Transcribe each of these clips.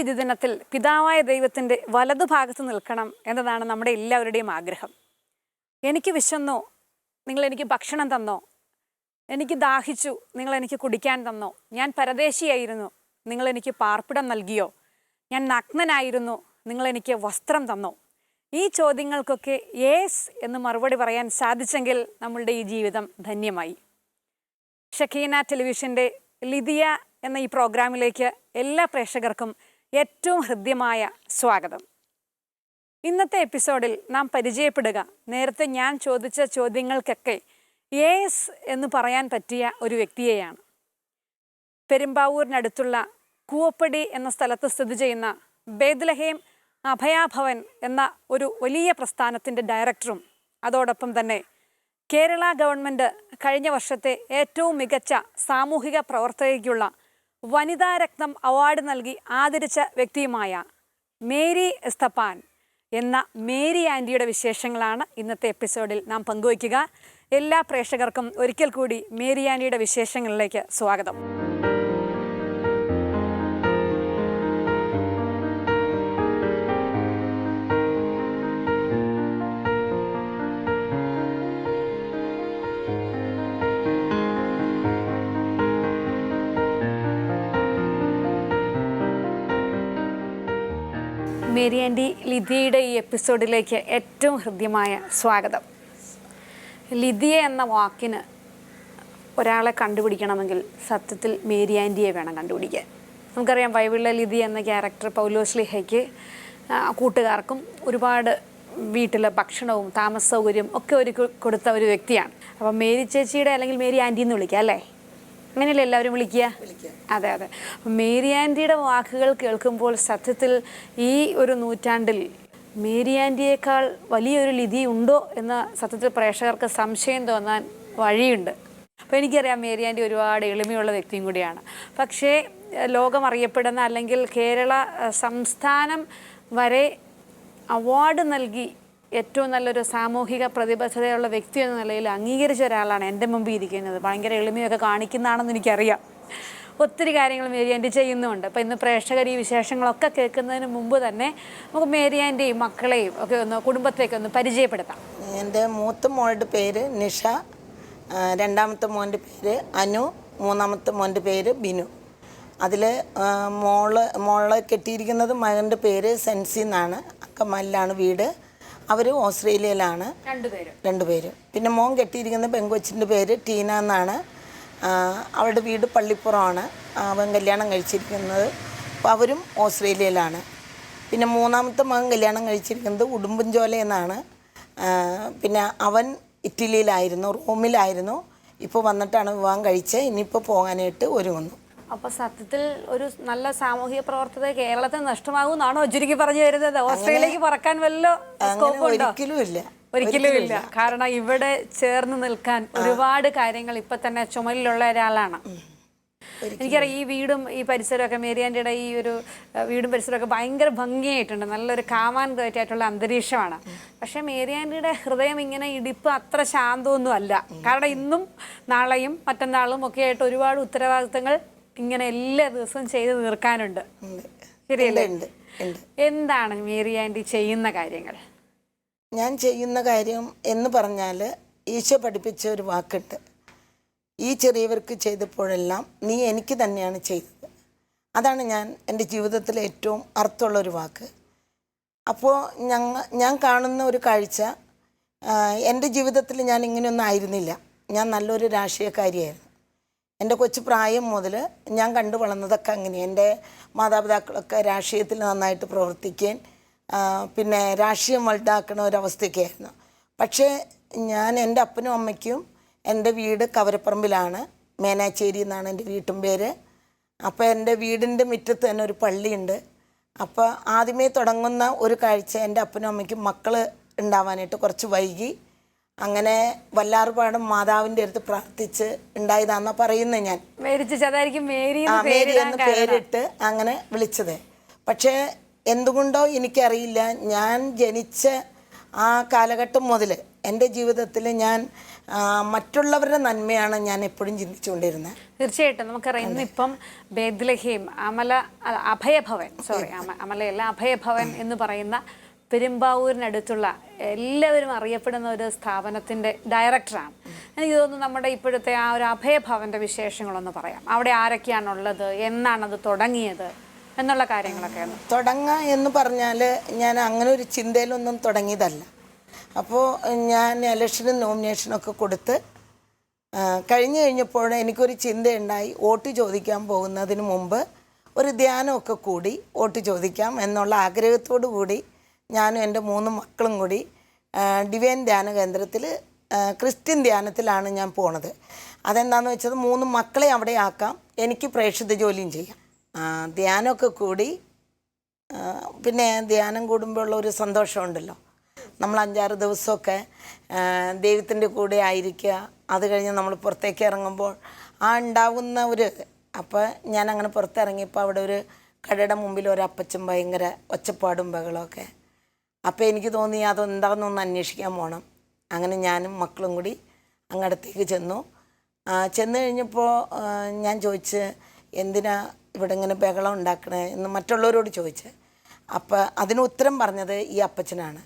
അന്ത്യവിധി ദിനത്തിൽ പിതാവായ ദൈവത്തിന്റെ വലതുഭാഗത്ത് നിൽക്കണം എന്നതാണ് നമ്മുടെ എല്ലാവരുടെയും ആഗ്രഹം. എനിക്ക് വിശന്നോ നിങ്ങൾ എനിക്ക് ഭക്ഷണം തന്നോ എനിക്ക് ദാഹിച്ചു നിങ്ങൾ എനിക്ക് കുടിക്കാൻ തന്നോ ഞാൻ പരദേശിയായിരുന്നു നിങ്ങൾ എനിക്ക് പാർപ്പിടം നൽകിയോ ഞാൻ നഗ്നനായിരുന്നു നിങ്ങൾ എനിക്ക് വസ്ത്രം തന്നോ ഈ ചോദ്യങ്ങൾക്കൊക്കെ യേസ് എന്ന് മറുപടി പറയാൻ സാധിച്ചെങ്കിൽ നമ്മളുടെ ഈ ജീവിതം ധന്യമായി. ഷക്കീന ടെലിവിഷന്റെ ലിതിയ എന്ന ഈ പ്രോഗ്രാമിലേക്ക് എല്ലാ പ്രേക്ഷകർക്കും ഏറ്റവും ഹൃദ്യമായ സ്വാഗതം. ഇന്നത്തെ എപ്പിസോഡിൽ നാം പരിചയപ്പെടുക നേരത്തെ ഞാൻ ചോദിച്ച ചോദ്യങ്ങൾക്കൊക്കെ എസ് എന്ന് പറയാൻ പറ്റിയ ഒരു വ്യക്തിയെയാണ്. പെരുമ്പാവൂരിനടുത്തുള്ള കൂവപ്പടി എന്ന സ്ഥലത്ത് സ്ഥിതി ചെയ്യുന്ന ബേദ്ലഹേം അഭയാഭവൻ എന്ന ഒരു വലിയ പ്രസ്ഥാനത്തിന്റെ ഡയറക്ടറും അതോടൊപ്പം തന്നെ കേരള ഗവൺമെന്റ് കഴിഞ്ഞ വർഷത്തെ ഏറ്റവും മികച്ച സാമൂഹിക പ്രവർത്തകയ്ക്കുള്ള വനിതാ രക്തം അവാർഡ് നൽകി ആദരിച്ച വ്യക്തിയുമായ മേരി എസ്തപ്പാൻ എന്ന മേരി ആന്റിയുടെ വിശേഷങ്ങളാണ് ഇന്നത്തെ എപ്പിസോഡിൽ നാം പങ്കുവയ്ക്കുക. എല്ലാ പ്രേക്ഷകർക്കും ഒരിക്കൽ കൂടി മേരി ആന്റിയുടെ വിശേഷങ്ങളിലേക്ക് സ്വാഗതം. മേരി ആന്റി ലിധിയുടെ ഈ എപ്പിസോഡിലേക്ക് ഏറ്റവും ഹൃദ്യമായ സ്വാഗതം. ലിധിയ എന്ന വാക്കിന് ഒരാളെ കണ്ടുപിടിക്കണമെങ്കിൽ സത്യത്തിൽ മേരി വേണം കണ്ടുപിടിക്കാൻ. നമുക്കറിയാം ബൈബിളിലെ ലിധി എന്ന ക്യാരക്ടർ പൗലോസ്ലിഹയ്ക്ക് കൂട്ടുകാർക്കും ഒരുപാട് വീട്ടിലെ ഭക്ഷണവും താമസ സൗകര്യവും ഒക്കെ ഒരു കൊടുത്ത ഒരു വ്യക്തിയാണ്. അപ്പം മേരി ചേച്ചിയുടെ അല്ലെങ്കിൽ മേരി ആന്റി എന്ന് വിളിക്കാം അല്ലേ? അങ്ങനെയല്ലേ എല്ലാവരും വിളിക്കുക? അതെ അതെ. മേരി ആന്റിയുടെ വാക്കുകൾ കേൾക്കുമ്പോൾ സത്യത്തിൽ ഈ ഒരു നൂറ്റാണ്ടിൽ മേരി ആന്റിയേക്കാൾ വലിയൊരു ലിതി ഉണ്ടോ എന്ന് സത്യത്തിൽ പ്രേക്ഷകർക്ക് സംശയം തോന്നാൻ വഴിയുണ്ട്. അപ്പോൾ എനിക്കറിയാം മേരി ആന്റി ഒരുപാട് എളിമയുള്ള വ്യക്തിയും കൂടിയാണ്. പക്ഷേ ലോകം അറിയപ്പെടുന്ന അല്ലെങ്കിൽ കേരള സംസ്ഥാനം വരെ അവാർഡ് നൽകി ഏറ്റവും നല്ലൊരു സാമൂഹിക പ്രതിബദ്ധതയുള്ള വ്യക്തി എന്ന നിലയിൽ അംഗീകരിച്ച ഒരാളാണ് എന്റെ മുമ്പിൽ ഇരിക്കുന്നത്. ഭയങ്കര എളിമയൊക്കെ കാണിക്കുന്നതാണെന്ന് എനിക്കറിയാം. ഒത്തിരി കാര്യങ്ങൾ മേരി ആന്റി ചെയ്യുന്നുണ്ട്. അപ്പോൾ ഇന്ന് പ്രേക്ഷകർ ഈ വിശേഷങ്ങളൊക്കെ കേൾക്കുന്നതിന് മുമ്പ് തന്നെ നമുക്ക് മേരി ആന്റിയും മക്കളെയും ഒക്കെ ഒന്ന് കുടുംബത്തേക്ക് ഒന്ന് പരിചയപ്പെടുത്താം. എന്റെ മൂത്ത മോളുടെ പേര് നിഷ രണ്ടാമത്തെ മോന്റെ പേര് അനു മൂന്നാമത്തെ മോന്റെ പേര് ബിനു. അതിൽ മോൾ മോളെ കെട്ടിയിരിക്കുന്നത് മകന്റെ പേര് സെൻസി എന്നാണ്. അക്കമല്ലാണ് വീട്. അവർ ഓസ്ട്രേലിയയിലാണ്. രണ്ടുപേരും. രണ്ടുപേരും. പിന്നെ മോൻ കെട്ടിയിരിക്കുന്ന പെങ്കൊച്ചിന്റെ പേര് ടീന എന്നാണ്. അവളുടെ വീട് പള്ളിപ്പുറമാണ്. അവൻ കല്യാണം കഴിച്ചിരിക്കുന്നത് അപ്പോൾ അവരും ഓസ്ട്രേലിയയിലാണ്. പിന്നെ മൂന്നാമത്തെ മകൻ കല്യാണം കഴിച്ചിരിക്കുന്നത് ഉടുമ്പൻചോല എന്നാണ്. പിന്നെ അവൻ ഇറ്റലിയിലായിരുന്നു റോമിലായിരുന്നു. ഇപ്പോൾ വന്നിട്ടാണ് വിവാഹം കഴിച്ചത്. ഇനിയിപ്പോൾ പോകാനായിട്ട് ഒരുങ്ങുന്നു. അപ്പൊ സത്യത്തിൽ ഒരു നല്ല സാമൂഹിക പ്രവർത്തക കേരളത്തെ നഷ്ടമാകുമെന്നാണോ ചുരുക്കി പറഞ്ഞു തരുന്നത് ഓസ്ട്രേലിയക്ക് പറക്കാൻ വല്ല സ്കോപ്പ് ഉണ്ടോ? ഒരിക്കലും ഇല്ല. കാരണം ഇവിടെ ചേർന്ന് നിൽക്കാൻ ഒരുപാട് കാര്യങ്ങൾ ഇപ്പൊ തന്നെ ചുമലിലുള്ള ഒരാളാണ്. എനിക്കറിയാം ഈ വീടും ഈ പരിസരമൊക്കെ മേരിയാന്റെ ഈ ഒരു വീടും പരിസരമൊക്കെ ഭയങ്കര ഭംഗിയായിട്ടുണ്ട്. നല്ലൊരു കാമാൻ കയറ്റായിട്ടുള്ള അന്തരീക്ഷമാണ്. പക്ഷേ മേരിയാന്റെ ഹൃദയം ഇങ്ങനെ ഇടിപ്പ് അത്ര ശാന്തമൊന്നും അല്ല കാരണം ഇന്നും നാളെയും മറ്റന്നാളും ഒക്കെ ആയിട്ട് ഒരുപാട് ഉത്തരവാദിത്തങ്ങൾ ഇങ്ങനെ എല്ലാ ദിവസവും ചെയ്ത് തീർക്കാനുണ്ട്. ശരിയല്ലേ? എന്താണ് മേരി ആൻഡി ചെയ്യുന്ന കാര്യങ്ങൾ? ഞാൻ ചെയ്യുന്ന കാര്യം എന്ന് പറഞ്ഞാൽ ഈശോ പഠിപ്പിച്ച ഒരു വാക്കുണ്ട്. ഈ ചെറിയവർക്ക് ചെയ്തപ്പോഴെല്ലാം നീ എനിക്ക് തന്നെയാണ് ചെയ്തത്. അതാണ് ഞാൻ എന്റെ ജീവിതത്തിലെ ഏറ്റവും അർത്ഥമുള്ള ഒരു വാക്ക്. അപ്പോൾ ഞങ്ങൾ ഞാൻ കാണുന്ന ഒരു കാഴ്ച എന്റെ ജീവിതത്തിൽ ഞാൻ ഇങ്ങനെയൊന്നും ആയിരുന്നില്ല. ഞാൻ നല്ലൊരു രാഷ്ട്രീയക്കാരിയായിരുന്നു. എന്റെ കൊച്ചു പ്രായം മുതൽ ഞാൻ കണ്ടു വളർന്നതൊക്കെ അങ്ങനെയാണ് എന്റെ മാതാപിതാക്കളൊക്കെ രാഷ്ട്രീയത്തിൽ നന്നായിട്ട് പ്രവർത്തിക്കുകയും പിന്നെ രാഷ്ട്രീയം വലുതാക്കുന്ന ഒരവസ്ഥയൊക്കെയായിരുന്നു പക്ഷേ ഞാൻ എന്റെ അപ്പനും അമ്മയ്ക്കും എന്റെ വീട് കവരപ്പറമ്പിലാണ് മേനാച്ചേരി എന്നാണ് എന്റെ വീട്ടും പേര്. അപ്പോൾ എന്റെ വീടിന്റെ മുറ്റത്ത് തന്നെ ഒരു പള്ളിയുണ്ട്. അപ്പോൾ ആദ്യമേ തുടങ്ങുന്ന ഒരു കാഴ്ച എന്റെ അപ്പനും അമ്മയ്ക്കും മക്കൾ ഉണ്ടാവാനായിട്ട് കുറച്ച് വൈകി. അങ്ങനെ വല്ലാർപാടും മാതാവിന്റെ അടുത്ത് പ്രാർത്ഥിച്ച് ഉണ്ടായതാന്ന പറയുന്നത് ഞാൻ. മേരി എന്ന്. പേരിട്ട് അങ്ങനെ വിളിച്ചത്. പക്ഷേ എന്തുകൊണ്ടോ എനിക്കറിയില്ല. ഞാൻ ജനിച്ച ആ കാലഘട്ടം മുതൽ എന്റെ ജീവിതത്തിൽ ഞാൻ മറ്റുള്ളവരുടെ നന്മയാണ് ഞാൻ എപ്പോഴും ചിന്തിച്ചുകൊണ്ടിരുന്നത് തീർച്ചയായിട്ടും. നമുക്കറിയാം ഇന്നിപ്പം ബേദ്ലഹീം അമല അഭയഭവൻ സോറി അമലയല്ല അഭയഭവൻ എന്ന് പറയുന്ന പെരുമ്പാവൂരിനടുത്തുള്ള എല്ലാവരും അറിയപ്പെടുന്ന ഒരു സ്ഥാപനത്തിന്റെ ഡയറക്ടറാണ്. എനിക്ക് തോന്നുന്നു നമ്മുടെ ഇപ്പോഴത്തെ ആ ഒരു അഭയഭവന്റെ വിശേഷങ്ങളൊന്ന് പറയാം. അവിടെ ആരൊക്കെയാണുള്ളത്? എന്നാണത് തുടങ്ങിയത്? എന്നുള്ള കാര്യങ്ങളൊക്കെ തുടങ്ങുക എന്ന് പറഞ്ഞാൽ ഞാൻ അങ്ങനെ ഒരു ചിന്തയിലൊന്നും തുടങ്ങിയതല്ല. അപ്പോൾ ഞാൻ ഇലക്ഷനും നോമിനേഷനൊക്കെ കൊടുത്ത് ആ, കഴിഞ്ഞു കഴിഞ്ഞപ്പോൾ എനിക്കൊരു ചിന്തയുണ്ടായി വോട്ട് ചോദിക്കാൻ പോകുന്നതിന് മുമ്പ് ഒരു ധ്യാനമൊക്കെ കൂടി വോട്ട് ചോദിക്കാം എന്നുള്ള ആഗ്രഹത്തോടു കൂടി ഞാനും എന്റെ മൂന്ന് മക്കളും കൂടി ഡിവൈൻ ധ്യാന കേന്ദ്രത്തിൽ ക്രിസ്ത്യൻ ധ്യാനത്തിലാണ് ഞാൻ പോണത്. അതെന്താണെന്ന് വെച്ചത് മൂന്ന് മക്കളെ അവിടെ ആക്കാം എനിക്ക് പ്രേക്ഷിത ജോലിയും ചെയ്യാം. ധ്യാനമൊക്കെ കൂടി പിന്നെ ധ്യാനം കൂടുമ്പോഴുള്ള ഒരു സന്തോഷമുണ്ടല്ലോ. നമ്മൾ അഞ്ചാറ് ദിവസമൊക്കെ ദൈവത്തിന്റെ കൂടെ ആയിരിക്കുക. അത് കഴിഞ്ഞ് നമ്മൾ പുറത്തേക്ക് ഇറങ്ങുമ്പോൾ ആ ഉണ്ടാവുന്ന ഒരു അപ്പോൾ ഞാൻ അങ്ങനെ പുറത്തിറങ്ങിയപ്പോൾ അവിടെ ഒരു കടയുടെ മുമ്പിൽ ഒരു അപ്പച്ചൻ ഭയങ്കര ഒച്ചപ്പാടും ബഹളമൊക്കെ അപ്പോൾ എനിക്ക് തോന്നി അതെന്താണെന്നൊന്ന് അന്വേഷിക്കാൻ പോകണം അങ്ങനെ ഞാനും മക്കളും കൂടി അങ്ങടത്തേക്ക് ചെന്നു. ചെന്ന് കഴിഞ്ഞപ്പോൾ ഞാൻ ചോദിച്ച് എന്തിനാ ഇവിടെ ഇങ്ങനെ ബഹളം ഉണ്ടാക്കണേ? എന്ന് മറ്റുള്ളവരോട് ചോദിച്ച്. അപ്പോൾ അതിന് ഉത്തരം പറഞ്ഞത് ഈ അപ്പച്ചനാണ്.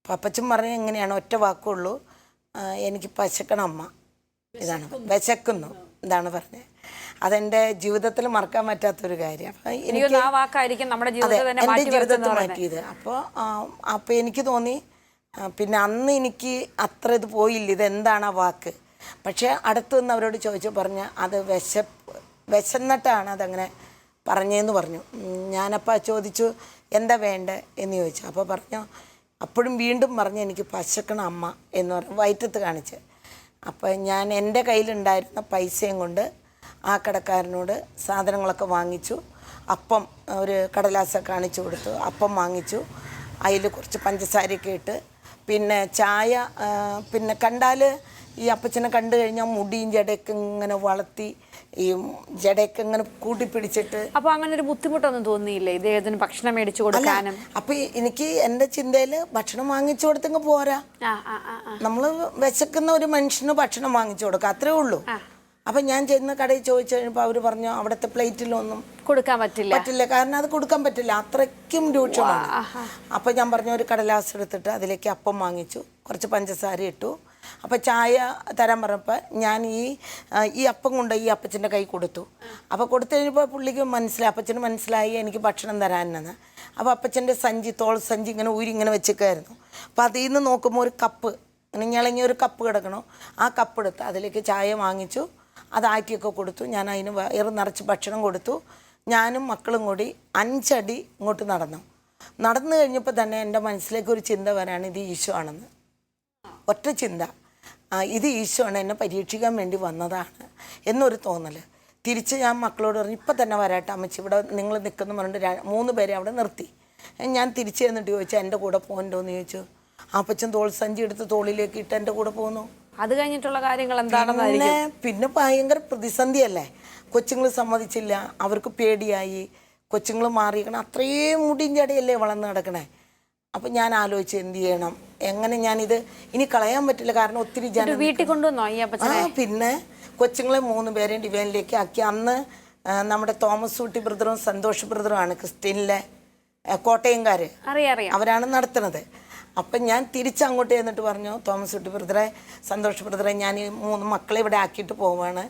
അപ്പം അപ്പച്ചൻ പറഞ്ഞ എങ്ങനെയാണ് ഒറ്റ വാക്കുള്ളൂ. എനിക്ക് പശക്കണം അമ്മ. ഇതാണ്. വിശക്കുന്നു. ഇതാണ് പറഞ്ഞത്. അതെന്റെ ജീവിതത്തിൽ മറക്കാൻ പറ്റാത്തൊരു കാര്യം. എനിക്ക് ആ വാക്കായിരിക്കും നമ്മുടെ അതെ തന്നെ എന്റെ മാറ്റി ജീവിതത്തെ വരുത്തുന്നത് മാറ്റിയത്. അപ്പോൾ അപ്പോൾ എനിക്ക് തോന്നി പിന്നെ അന്ന് എനിക്ക് അത്ര ഇത് പോയില്ല. ഇത് എന്താണ് ആ വാക്ക്? പക്ഷേ അടുത്ത് നിന്ന് അവരോട് ചോദിച്ചു പറഞ്ഞ അത് വിശ വിശന്നിട്ടാണ് അതങ്ങനെ പറഞ്ഞതെന്ന് പറഞ്ഞു. ഞാനപ്പോൾ ചോദിച്ചു എന്താ വേണ്ടേ? എന്ന് ചോദിച്ചു. അപ്പോൾ പറഞ്ഞു അപ്പോഴും വീണ്ടും പറഞ്ഞു എനിക്ക് പശക്കണം അമ്മ എന്ന് പറഞ്ഞു വയറ്റത്ത് കാണിച്ച്. അപ്പോൾ ഞാൻ എന്റെ കയ്യിലുണ്ടായിരുന്ന പൈസയും കൊണ്ട് ആ കടക്കാരനോട് സാധനങ്ങളൊക്കെ വാങ്ങിച്ചു. അപ്പം ഒരു കടലാസ കാണിച്ചു കൊടുത്തു. അപ്പം വാങ്ങിച്ചു. അതിൽ കുറച്ച് പഞ്ചസാരയൊക്കെ ഇട്ട്. പിന്നെ ചായ പിന്നെ കണ്ടാൽ ഈ അപ്പച്ചനെ കണ്ടു കഴിഞ്ഞാൽ മുടിയും ജടയൊക്കെ ഇങ്ങനെ വളർത്തി ഈ ജടയൊക്കെ ഇങ്ങനെ കൂട്ടി പിടിച്ചിട്ട്. അപ്പൊ അങ്ങനെ ഒരു ബുദ്ധിമുട്ടൊന്നും തോന്നിയില്ലേ? ഇദ്ദേഹത്തിന് ഭക്ഷണം മേടിച്ചു കൊടുക്കാനും? അപ്പൊ എനിക്ക് എന്റെ ചിന്തയിൽ ഭക്ഷണം വാങ്ങിച്ചു കൊടുത്തെങ്കിൽ പോരാ. നമ്മൾ വിശക്കുന്ന ഒരു മനുഷ്യന് ഭക്ഷണം വാങ്ങിച്ചു കൊടുക്കുക അത്രേ ഉള്ളൂ. അപ്പം ഞാൻ ചെന്ന് കടയിൽ ചോദിച്ചു കഴിഞ്ഞപ്പോൾ അവർ പറഞ്ഞു അവിടുത്തെ പ്ലേറ്റിലൊന്നും കൊടുക്കാൻ പറ്റില്ല. പറ്റില്ല. കാരണം അത് കൊടുക്കാൻ പറ്റില്ല. അത്രയ്ക്കും രൂക്ഷമാണ്. അപ്പം ഞാൻ പറഞ്ഞു ഒരു കടലാസ് എടുത്തിട്ട് അതിലേക്ക് അപ്പം വാങ്ങിച്ചു. കുറച്ച് പഞ്ചസാര ഇട്ടു. അപ്പം ചായ തരാൻ പറഞ്ഞപ്പോൾ ഞാൻ ഈ ഈ അപ്പം കൊണ്ട് ഈ അപ്പച്ചന്റെ കൈ കൊടുത്തു. അപ്പോൾ കൊടുത്തു കഴിഞ്ഞപ്പോൾ പുള്ളിക്ക് മനസ്സിലായി അപ്പച്ചന് മനസ്സിലായി എനിക്ക് ഭക്ഷണം തരാനെന്ന്. അപ്പോൾ അപ്പച്ചന്റെ സഞ്ചി തോൾ സഞ്ചി ഇങ്ങനെ ഊരി ഇങ്ങനെ വെച്ചേക്കായിരുന്നു. അപ്പോൾ അതിൽ നിന്ന് നോക്കുമ്പോൾ ഒരു കപ്പ് ഇങ്ങനെ ഞളങ്ങിയ ഒരു കപ്പ് കിടക്കണോ. ആ കപ്പ് എടുത്ത് അതിലേക്ക് ചായ വാങ്ങിച്ചു. അതാറ്റിയൊക്കെ കൊടുത്തു. ഞാൻ അതിന് വയറ് നിറച്ച് ഭക്ഷണം കൊടുത്തു. ഞാനും മക്കളും കൂടി അഞ്ചടി ഇങ്ങോട്ട് നടന്നു. നടന്നു കഴിഞ്ഞപ്പോൾ തന്നെ എന്റെ മനസ്സിലേക്ക് ഒരു ചിന്ത വരാണ് ഇത് ഈശോ ആണെന്ന്. ഒറ്റ ചിന്ത. ഇത് ഈശോ ആണ് എന്നെ പരീക്ഷിക്കാൻ വേണ്ടി വന്നതാണ് എന്നൊരു തോന്നൽ. തിരിച്ച് ഞാൻ മക്കളോട് പറഞ്ഞു ഇപ്പം തന്നെ വരാട്ടെ അമ്മച്ചി. ഇവിടെ നിങ്ങൾ നിൽക്കുന്ന പറഞ്ഞിട്ട് മൂന്ന് പേരെ അവിടെ നിർത്തി. ഞാൻ തിരിച്ച് ചെന്നിട്ട് ചോദിച്ചു എന്റെ കൂടെ പോകണ്ടോ എന്ന് ചോദിച്ചു അപ്പച്ചൻ തോൾ സഞ്ചി എടുത്ത് തോളിലേക്ക് ഇട്ട് എന്റെ കൂടെ പോകുന്നു അത് കഴിഞ്ഞിട്ടുള്ള കാര്യങ്ങൾ എന്താണെന്ന് പിന്നെ പിന്നെ ഭയങ്കര പ്രതിസന്ധിയല്ലേ? കൊച്ചുങ്ങൾ സമ്മതിച്ചില്ല അവർക്ക് പേടിയായി. കൊച്ചുങ്ങൾ മാറിയിരിക്കണം അത്രയും മുടിയും ചടയല്ലേ വളർന്ന് കിടക്കണേ അപ്പം ഞാൻ ആലോചിച്ച് എന്ത് ചെയ്യണം? എങ്ങനെ ഞാനിത് ഇനി കളയാൻ പറ്റില്ല കാരണം ഒത്തിരി ജനം വീട്ടിൽ കൊണ്ടുവന്നോ ഈ ആ പിന്നെ കൊച്ചുങ്ങളെ മൂന്ന് പേരെയും ഡിവൈനിലേക്ക് ആക്കി. അന്ന് ആ, നമ്മുടെ തോമസ് ഊട്ടി ബ്രദറും സന്തോഷ് ബ്രദറുമാണ് ക്രിസ്ത്യനിലെ ആ, അറിയാം അറിയാം. അവരാണ് നടത്തുന്നത്. അപ്പം ഞാൻ തിരിച്ചങ്ങോട്ട് ചെന്നിട്ട് പറഞ്ഞു തോമസ് കുട്ടി ബ്രദറെ സന്തോഷ് ബ്രദറെ ഞാൻ ഈ മൂന്ന് മക്കളെ ഇവിടെ ആക്കിയിട്ട് പോവാണ്.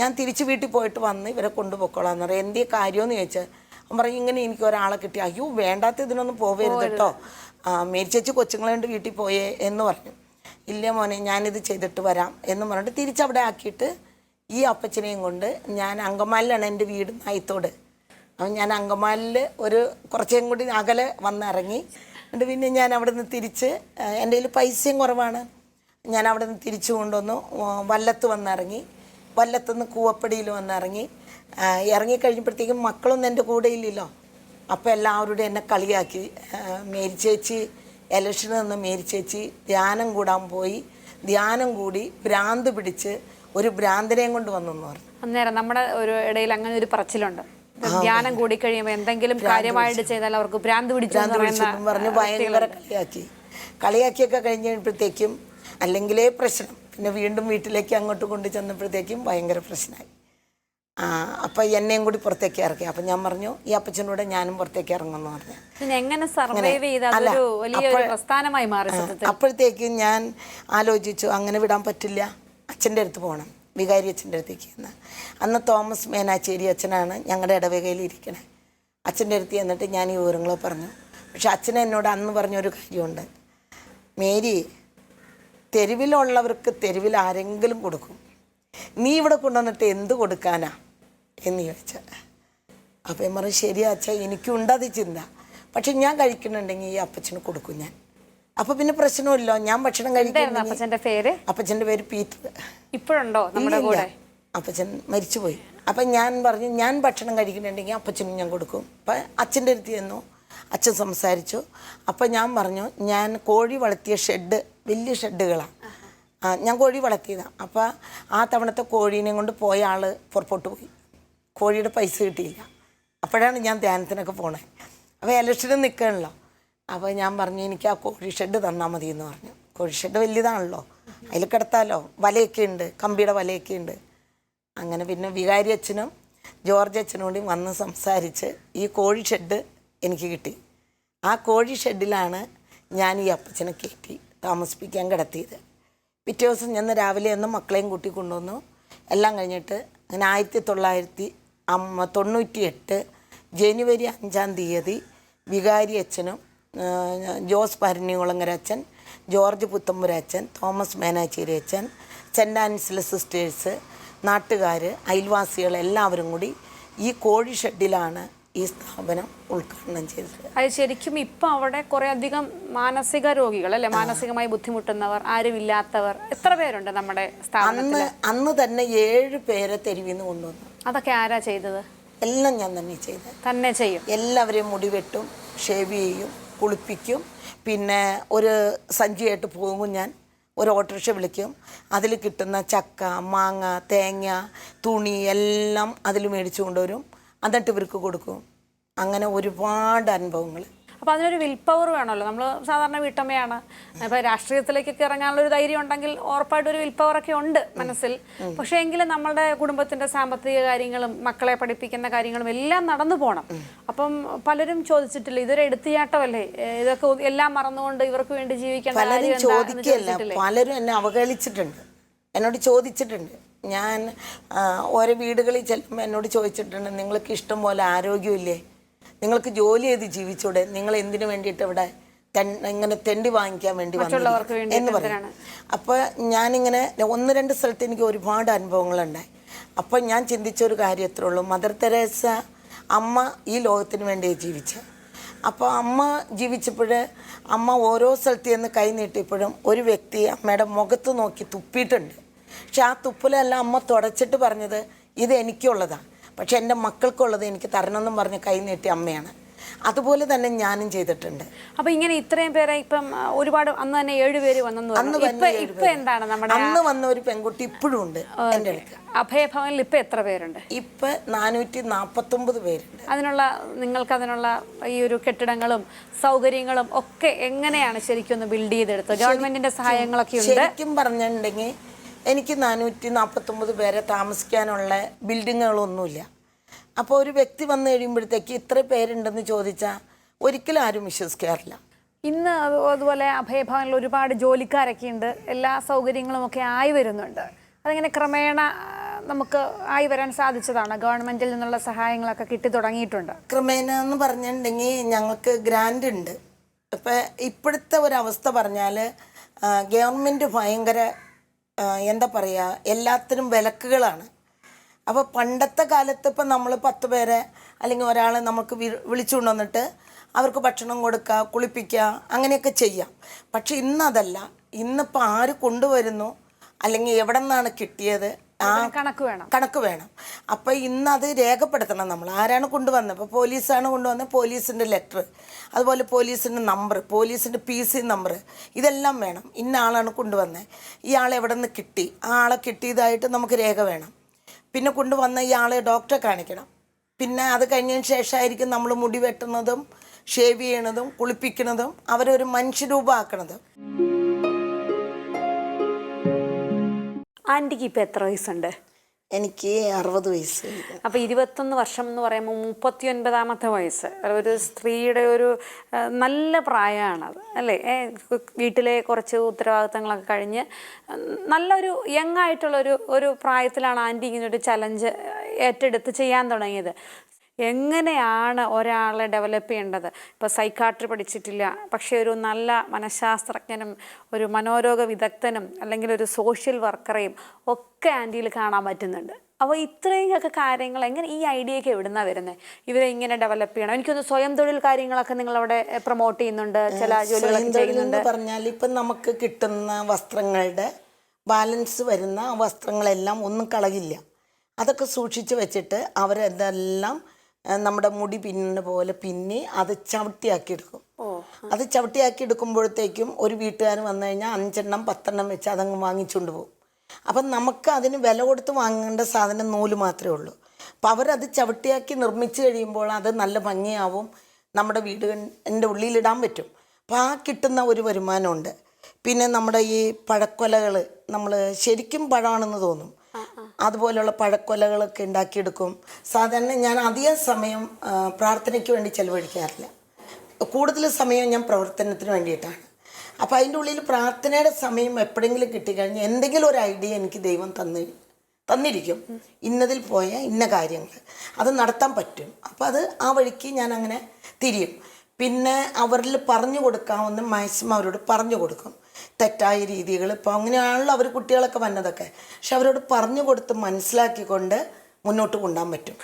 ഞാൻ തിരിച്ച് വീട്ടിൽ പോയിട്ട് വന്ന് ഇവരെ കൊണ്ടുപോയിക്കോളാന്ന് പറയാം. എന്തേ കാര്യമെന്ന് ചോദിച്ചാൽ അവൻ പറയും ഇങ്ങനെ എനിക്ക് ഒരാളെ കിട്ടി. അയ്യോ വേണ്ടാത്ത ഇതിനൊന്നും പോവരുത് കേട്ടോ ആ, മേരി ചേച്ചി കൊച്ചുങ്ങളെ കൊണ്ട് വീട്ടിൽ പോയേ എന്ന് പറഞ്ഞു. ഇല്ല മോനെ ഞാനിത് ചെയ്തിട്ട് വരാം എന്ന് പറഞ്ഞിട്ട് തിരിച്ചവിടെ ആക്കിയിട്ട് ഈ അപ്പച്ചനെയും കൊണ്ട് ഞാൻ അങ്കമാലിലാണ് എന്റെ വീട് നായത്തോട്. അപ്പം ഞാൻ അങ്കമാലിൽ ഒരു കുറച്ചേം കൂടി അകലെ വന്നിറങ്ങി എന്നിട്ട് പിന്നെ ഞാൻ അവിടെ നിന്ന് തിരിച്ച് എന്റെ കയ്യിൽ പൈസയും കുറവാണ്. ഞാൻ അവിടെ നിന്ന് തിരിച്ചു കൊണ്ടുവന്നു. വല്ലത്ത് വന്നിറങ്ങി. വല്ലത്ത് നിന്ന് കൂവപ്പടിയിൽ വന്നിറങ്ങി. ഇറങ്ങിക്കഴിഞ്ഞപ്പോഴത്തേക്കും മക്കളൊന്നും എന്റെ കൂടെ ഇല്ലല്ലോ. അപ്പോൾ എല്ലാവരോടും എന്നെ കളിയാക്കി. മേരി ചേച്ചി ഇലക്ഷന് നിന്ന് മേരി ചേച്ചി ധ്യാനം കൂടാൻ പോയി. ധ്യാനം കൂടി ഭ്രാന്ത് പിടിച്ച് ഒരു ഭ്രാന്തനെയും കൊണ്ട് വന്നു പറഞ്ഞു. അന്നേരം നമ്മുടെ ഒരു ഇടയിൽ അങ്ങനെ ഒരു പറച്ചിലുണ്ട്. ധ്യാനം കൂടി കഴിയുമ്പോൾ എന്തെങ്കിലും കാര്യമായിട്ട് ചെയ്താൽ അവർക്ക് ഭ്രാന്ത് പിടിച്ചു പറഞ്ഞ് ഭയങ്കര കളിയാക്കി. കളിയാക്കിയൊക്കെ കഴിഞ്ഞ് കഴിയുമ്പോഴത്തേക്കും അല്ലെങ്കിലേ പ്രശ്നം. പിന്നെ വീണ്ടും വീട്ടിലേക്ക് അങ്ങോട്ട് കൊണ്ടു ചെന്നപ്പോഴത്തേക്കും ഭയങ്കര പ്രശ്നമായി. ആ അപ്പം എന്നെയും കൂടി പുറത്തേക്ക് ഇറക്കി. അപ്പൊ ഞാൻ പറഞ്ഞു ഈ അപ്പച്ചനൂടെ ഞാനും പുറത്തേക്ക് ഇറങ്ങുമെന്ന് പറഞ്ഞു. എങ്ങനെ സർവൈവ് പ്രസ്ഥാനമായി മാറി അപ്പോഴത്തേക്കും ഞാൻ ആലോചിച്ചു അങ്ങനെ വിടാൻ പറ്റില്ല. അച്ഛന്റെ അടുത്ത് പോകണം. വികാരി അച്ഛന്റെ അടുത്തേക്ക് എന്ന് അന്ന് തോമസ് മേനാച്ചേരി അച്ഛനാണ് ഞങ്ങളുടെ ഇടവകയിൽ ഇരിക്കണേ. അച്ഛന്റെ അടുത്ത് ചെന്നിട്ട് ഞാൻ ഈ വിവരങ്ങൾ പറഞ്ഞു. പക്ഷെ അച്ഛൻ എന്നോട് അന്ന് പറഞ്ഞൊരു കാര്യമുണ്ട്. മേരി തെരുവിലുള്ളവർക്ക് തെരുവിൽ ആരെങ്കിലും കൊടുക്കും. നീ ഇവിടെ കൊണ്ടുവന്നിട്ട് എന്ത് കൊടുക്കാനാ? എന്ന് ചോദിച്ച. അപ്പം പറഞ്ഞു ശരിയാ അച്ഛ എനിക്കുണ്ടത് ചിന്ത. പക്ഷെ ഞാൻ കഴിക്കുന്നുണ്ടെങ്കിൽ ഈ അപ്പച്ചന് കൊടുക്കും ഞാൻ. അപ്പം പിന്നെ പ്രശ്നമില്ലോ. ഞാൻ ഭക്ഷണം കഴിക്കുന്നു അപ്പച്ചന്റെ പേര്? അപ്പച്ചന്റെ പേര് പീറ്റർ ഇപ്പോഴുണ്ടോ നമ്മുടെ കൂടെ? അപ്പച്ചൻ മരിച്ചുപോയി. അപ്പം ഞാൻ പറഞ്ഞു ഞാൻ ഭക്ഷണം കഴിക്കുന്നുണ്ടെങ്കിൽ അപ്പച്ചനും ഞാൻ കൊടുക്കും. അപ്പം അച്ഛന്റെ അടുത്ത് ചെന്നു. അച്ഛൻ സംസാരിച്ചു. അപ്പം ഞാൻ പറഞ്ഞു ഞാൻ കോഴി വളർത്തിയ ഷെഡ് വലിയ ഷെഡുകളാണ് ആ, ഞാൻ കോഴി വളർത്തിയതാണ് അപ്പോൾ ആ തവണത്തെ കോഴീനെ കൊണ്ട് പോയ ആൾ പുറപ്പോട്ട് പോയി. കോഴിയുടെ പൈസ കിട്ടിയില്ല. അപ്പോഴാണ് ഞാൻ ധ്യാനത്തിനൊക്കെ പോണേ. അപ്പോൾ ഇലക്ഷന് നിൽക്കണല്ലോ. അപ്പോൾ ഞാൻ പറഞ്ഞു എനിക്ക് ആ കോഴി ഷെഡ് തന്നാൽ മതി എന്ന് പറഞ്ഞു. കോഴി ഷെഡ് വലിയതാണല്ലോ അതിൽ കിടത്താലോ? വലയൊക്കെ ഉണ്ട്. കമ്പിയുടെ വലയൊക്കെ ഉണ്ട്. അങ്ങനെ പിന്നെ വികാരി അച്ഛനും ജോർജ് അച്ഛനും കൂടി വന്ന് സംസാരിച്ച് ഈ കോഴി ഷെഡ് എനിക്ക് കിട്ടി. ആ കോഴി ഷെഡിലാണ് ഞാൻ ഈ അപ്പച്ചനെ കയറ്റി താമസിപ്പിക്കാൻ കിടത്തിയത്. പിറ്റേ ദിവസം ഞാൻ രാവിലെ ഒന്ന് മക്കളെയും കൂട്ടി കൊണ്ടുവന്നു. എല്ലാം കഴിഞ്ഞിട്ട് അങ്ങനെ ആയിരത്തി തൊള്ളായിരത്തി അമ്മ തൊണ്ണൂറ്റി എട്ട് ജനുവരി അഞ്ചാം തീയതി വികാരി അച്ഛനും ജോസ് ഭരണികുളങ്ങര അച്ഛൻ ജോർജ് പുത്തമ്പുര അച്ഛൻ തോമസ് മേനാച്ചേരി അച്ഛൻ സെന്റ് ആൻസിലെ സിസ്റ്റേഴ്സ് നാട്ടുകാർ അയൽവാസികൾ എല്ലാവരും കൂടി ഈ കോഴി ഷെഡിലാണ് ഈ സ്ഥാപനം ഉദ്ഘാടനം ചെയ്തത്. അത് ശരിക്കും ഇപ്പം അവിടെ കുറേ അധികം മാനസിക രോഗികൾ അല്ലെ? മാനസികമായി ബുദ്ധിമുട്ടുന്നവർ ആരുമില്ലാത്തവർ എത്ര പേരുണ്ട് നമ്മുടെ അന്ന് അന്ന് തന്നെ ഏഴ് പേരെ തെരുവിൽ നിന്ന് കൊണ്ടുവന്നു. അതൊക്കെ ആരാ ചെയ്തത്? എല്ലാം ഞാൻ തന്നെ ചെയ്തത്. തന്നെ ചെയ്യും. എല്ലാവരെയും മുടിവെട്ടും ഷേവ് ചെയ്യും. കുളിപ്പിക്കും. പിന്നെ ഒരു സഞ്ചിയായിട്ട് പോകും ഞാൻ ഒരു ഓട്ടോറിക്ഷ വിളിക്കും. അതിൽ കിട്ടുന്ന ചക്ക മാങ്ങ തേങ്ങ തുണി എല്ലാം അതിൽ മേടിച്ചു കൊണ്ടുവരും എന്നിട്ട് ഇവർക്ക് കൊടുക്കും. അങ്ങനെ ഒരുപാട് അനുഭവങ്ങൾ. അപ്പൊ അതിനൊരു വിൽ പവർ വേണമല്ലോ. നമ്മൾ സാധാരണ വീട്ടമ്മയാണ്. ഇപ്പോൾ രാഷ്ട്രീയത്തിലേക്കൊക്കെ ഇറങ്ങാനുള്ള ഒരു ധൈര്യം ഉണ്ടെങ്കിൽ ഉറപ്പായിട്ട് ഒരു വിൽ പവർ ഒക്കെ ഉണ്ട് മനസ്സിൽ. പക്ഷേ എങ്കിലും നമ്മുടെ കുടുംബത്തിന്റെ സാമ്പത്തിക കാര്യങ്ങളും മക്കളെ പഠിപ്പിക്കുന്ന കാര്യങ്ങളും എല്ലാം നടന്നു പോകണം അപ്പം പലരും ചോദിച്ചിട്ടില്ല ഇതൊരു എടുത്തുചാട്ടമല്ലേ? ഇതൊക്കെ എല്ലാം മറന്നുകൊണ്ട് ഇവർക്ക് വേണ്ടി ജീവിക്കേണ്ട പലരും ചോദിക്കല്ല. പലരും എന്നെ അവഹേളിച്ചിട്ടുണ്ട് എന്നോട് ചോദിച്ചിട്ടുണ്ട്. ഞാൻ ഓരോ വീടുകളിൽ ചെല്ലുമ്പോൾ എന്നോട് ചോദിച്ചിട്ടുണ്ട് നിങ്ങൾക്ക് ഇഷ്ടം പോലെ ആരോഗ്യമില്ലേ? നിങ്ങൾക്ക് ജോലി ചെയ്ത് ജീവിച്ചൂടെ? നിങ്ങൾ എന്തിനു വേണ്ടിയിട്ട് ഇവിടെ ഇങ്ങനെ തെണ്ടി വാങ്ങിക്കാൻ വേണ്ടി എന്ന് പറയും. അപ്പോൾ ഞാനിങ്ങനെ ഒന്ന് രണ്ട് സ്ഥലത്ത് എനിക്ക് ഒരുപാട് അനുഭവങ്ങളുണ്ടായി അപ്പോൾ ഞാൻ ചിന്തിച്ച ഒരു കാര്യം എത്രേ ഉള്ളൂ. മദർ തെരേസ അമ്മ ഈ ലോകത്തിന് വേണ്ടി ജീവിച്ച. അപ്പോൾ അമ്മ ജീവിച്ചപ്പോൾ അമ്മ ഓരോ സ്ഥലത്ത് നിന്ന് കൈ നീട്ടിയപ്പോഴും ഒരു വ്യക്തി അമ്മയുടെ മുഖത്ത് നോക്കി തുപ്പിയിട്ടുണ്ട്. പക്ഷെ ആ തുപ്പിലെല്ലാം അമ്മ തുടച്ചിട്ട് പറഞ്ഞത് ഇത് എനിക്കുള്ളതാണ്. പക്ഷെ എന്റെ മക്കൾക്കുള്ളത് എനിക്ക് തരണമെന്നും പറഞ്ഞ് കൈ നീട്ടിയ അമ്മയാണ്. അതുപോലെ തന്നെ ഞാനും ചെയ്തിട്ടുണ്ട്. അപ്പൊ ഇങ്ങനെ ഇത്രയും പേരെ ഇപ്പം ഒരുപാട് അന്ന് തന്നെ ഏഴ് പേര് വന്നെന്ന് അന്ന് പറഞ്ഞു. വന്ന ഇപ്പൊ എന്താണ് നമ്മുടെ അന്ന് വന്ന ഒരു പെൺകുട്ടി ഇപ്പോഴും ഉണ്ട് എന്റെ അടുത്ത്. അഭയഭവനിൽ ഇപ്പൊ എത്ര പേരുണ്ട്? ഇപ്പൊ നാനൂറ്റി നാപ്പത്തി ഒമ്പത് പേരുണ്ട്. അതിനുള്ള നിങ്ങൾക്ക് അതിനുള്ള ഈ ഒരു കെട്ടിടങ്ങളും സൗകര്യങ്ങളും ഒക്കെ എങ്ങനെയാണ് ശരിക്കും ഒന്ന് ബിൽഡ് ചെയ്തെടുത്തത് ഗവൺമെന്റിന്റെ സഹായങ്ങളൊക്കെ ഉണ്ട്. ശരിക്കും പറഞ്ഞിട്ടുണ്ടെങ്കിൽ എനിക്ക് നാനൂറ്റി നാൽപ്പത്തൊമ്പത് പേരെ താമസിക്കാനുള്ള ബിൽഡിങ്ങുകളൊന്നുമില്ല. അപ്പോൾ ഒരു വ്യക്തി വന്നു കഴിയുമ്പോഴത്തേക്ക് ഇത്ര പേരുണ്ടെന്ന് ചോദിച്ചാൽ ഒരിക്കലും ആരും വിശ്വസിക്കാറില്ല. ഇന്ന് അതുപോലെ അഭയഭവനിൽ ഒരുപാട് ജോലിക്കാരൊക്കെ ഉണ്ട് എല്ലാ സൗകര്യങ്ങളും ഒക്കെ ആയി വരുന്നുണ്ട്. അതിങ്ങനെ ക്രമേണ നമുക്ക് ആയി വരാൻ സാധിച്ചതാണ്. ഗവൺമെന്റിൽ നിന്നുള്ള സഹായങ്ങളൊക്കെ കിട്ടി തുടങ്ങിയിട്ടുണ്ട്. ക്രമേണ എന്ന് പറഞ്ഞിട്ടുണ്ടെങ്കിൽ ഞങ്ങൾക്ക് ഗ്രാൻഡ് ഉണ്ട്. ഇപ്പം ഇപ്പോഴത്തെ ഒരവസ്ഥ പറഞ്ഞാൽ ഗവൺമെന്റ് ഭയങ്കര എന്താ പറയുക എല്ലാത്തിനും വിലക്കുകളാണ്. അപ്പോൾ പണ്ടത്തെ കാലത്ത് ഇപ്പം നമ്മൾ പത്ത് പേരെ അല്ലെങ്കിൽ ഒരാളെ നമുക്ക് വിളിച്ചു കൊണ്ടുവന്നിട്ട് അവർക്ക് ഭക്ഷണം കൊടുക്കുക കുളിപ്പിക്കുക അങ്ങനെയൊക്കെ ചെയ്യാം. പക്ഷെ ഇന്നതല്ല ഇന്നിപ്പോൾ ആര് കൊണ്ടുവരുന്നു? അല്ലെങ്കിൽ എവിടെ നിന്നാണ് കിട്ടിയത്? ആ കണക്ക് വേണം. കണക്ക് വേണം. അപ്പോൾ ഇന്ന് അത് രേഖപ്പെടുത്തണം നമ്മൾ. ആരാണ് കൊണ്ടുവന്നത്? ഇപ്പോൾ പോലീസാണ് കൊണ്ടുവന്നത് പോലീസിന്റെ ലെറ്റർ അതുപോലെ പോലീസിന്റെ നമ്പർ പോലീസിന്റെ പി സി നമ്പർ ഇതെല്ലാം വേണം. ഇന്ന ആളാണ് കൊണ്ടുവന്നത് ഇയാൾ എവിടെ നിന്ന് കിട്ടി? ആ ആളെ കിട്ടിയതായിട്ട് നമുക്ക് രേഖ വേണം. പിന്നെ കൊണ്ടുവന്ന ഇയാളെ ആളെ ഡോക്ടറെ കാണിക്കണം. പിന്നെ അത് കഴിഞ്ഞതിന് ശേഷമായിരിക്കും നമ്മൾ മുടി വെട്ടുന്നതും ഷേവ് ചെയ്യണതും കുളിപ്പിക്കുന്നതും അവരൊരു മനുഷ്യരൂപമാക്കണതും. ആന്റിക്ക് ഇപ്പം എത്ര വയസ്സുണ്ട്? എനിക്ക് അറുപത് വയസ്സ്. അപ്പോൾ ഇരുപത്തൊന്ന് വർഷം എന്ന് പറയുമ്പോൾ മുപ്പത്തി ഒൻപതാമത്തെ വയസ്സ്. ഒരു സ്ത്രീയുടെ ഒരു നല്ല പ്രായമാണത് അല്ലേ? വീട്ടിലെ കുറച്ച് ഉത്തരവാദിത്തങ്ങളൊക്കെ കഴിഞ്ഞ് നല്ലൊരു യങ് ആയിട്ടുള്ള ഒരു ഒരു പ്രായത്തിലാണ് ആന്റി ഇങ്ങനൊരു ചലഞ്ച് ഏറ്റെടുത്ത് ചെയ്യാൻ തുടങ്ങിയത്. എങ്ങനെയാണ് ഒരാളെ ഡെവലപ്പ് ചെയ്യേണ്ടത്? ഇപ്പോൾ സൈക്കാട്രി പഠിച്ചിട്ടില്ല പക്ഷേ ഒരു നല്ല മനഃശാസ്ത്രജ്ഞനും ഒരു മനോരോഗ വിദഗ്ധനും അല്ലെങ്കിൽ ഒരു സോഷ്യൽ വർക്കറെയും ഒക്കെ ആന്റിയിൽ കാണാൻ പറ്റുന്നുണ്ട്. അപ്പോൾ ഇത്രയൊക്കെ കാര്യങ്ങൾ എങ്ങനെ ഈ ഐഡിയയൊക്കെ എവിടുന്നാ വരുന്നത് ഇവരെ ഇങ്ങനെ ഡെവലപ്പ് ചെയ്യണം. എനിക്കൊന്ന് സ്വയം തൊഴിൽ കാര്യങ്ങളൊക്കെ നിങ്ങൾ അവിടെ പ്രൊമോട്ട് ചെയ്യുന്നുണ്ട് ചില ജോലികളൊക്കെ ചെയ്യുന്നുണ്ട്. പറഞ്ഞാൽ ഇപ്പം നമുക്ക് കിട്ടുന്ന വസ്ത്രങ്ങളുടെ ബാലൻസ് വരുന്ന വസ്ത്രങ്ങളെല്ലാം ഒന്നും കളകില്ല. അതൊക്കെ സൂക്ഷിച്ച് വെച്ചിട്ട് അവരതെല്ലാം നമ്മുടെ മുടി പിന്നുന്ന പോലെ പിന്നി അത് ചവിട്ടിയാക്കി എടുക്കും അത് ചവിട്ടിയാക്കി എടുക്കുമ്പോഴത്തേക്കും ഒരു വീട്ടുകാർ വന്നു കഴിഞ്ഞാൽ അഞ്ചെണ്ണം പത്തെണ്ണം വെച്ച് അതങ്ങ് വാങ്ങിച്ചുകൊണ്ട് പോകും. അപ്പം നമുക്ക് അതിന് വില കൊടുത്ത് വാങ്ങേണ്ട സാധനം നൂൽ മാത്രമേ ഉള്ളൂ. അപ്പം അവരത് ചവിട്ടിയാക്കി നിർമ്മിച്ച് കഴിയുമ്പോൾ അത് നല്ല ഭംഗിയാവും. നമ്മുടെ വീട് എന്റെ ഉള്ളിലിടാൻ പറ്റും. അപ്പോൾ ആ കിട്ടുന്ന ഒരു വരുമാനമുണ്ട്. പിന്നെ നമ്മുടെ ഈ പഴക്കൊലകൾ നമ്മൾ ശരിക്കും പഴമാണെന്ന് തോന്നും. അതുപോലെയുള്ള പഴക്കൊലകളൊക്കെ ഉണ്ടാക്കിയെടുക്കും. സാധാരണ ഞാൻ അധികം സമയം പ്രാർത്ഥനയ്ക്ക് വേണ്ടി ചെലവഴിക്കാറില്ല. കൂടുതൽ സമയം ഞാൻ പ്രവർത്തനത്തിന് വേണ്ടിയിട്ടാണ്. അപ്പോൾ അതിന്റെ ഉള്ളിൽ പ്രാർത്ഥനയുടെ സമയം എപ്പോഴെങ്കിലും കിട്ടിക്കഴിഞ്ഞാൽ എന്തെങ്കിലും ഒരു ഐഡിയ എനിക്ക് ദൈവം തന്നി തന്നിരിക്കും. ഇന്നതിൽ പോയ ഇന്ന കാര്യങ്ങൾ. അത് നടത്താൻ പറ്റും. അപ്പോൾ അത് ആ വഴിക്ക് ഞാൻ അങ്ങനെ തിരിയും. പിന്നെ അവരിൽ പറഞ്ഞു കൊടുക്കാവുന്ന മാക്സിമം അവരോട് പറഞ്ഞു കൊടുക്കും. തെറ്റായ രീതികൾ. ഇപ്പോൾ അങ്ങനെയാണല്ലോ അവർ കുട്ടികളൊക്കെ വന്നതൊക്കെ. പക്ഷെ അവരോട് പറഞ്ഞു കൊടുത്ത് മനസ്സിലാക്കിക്കൊണ്ട് മുന്നോട്ട് കൊണ്ടുപോകാൻ പറ്റും.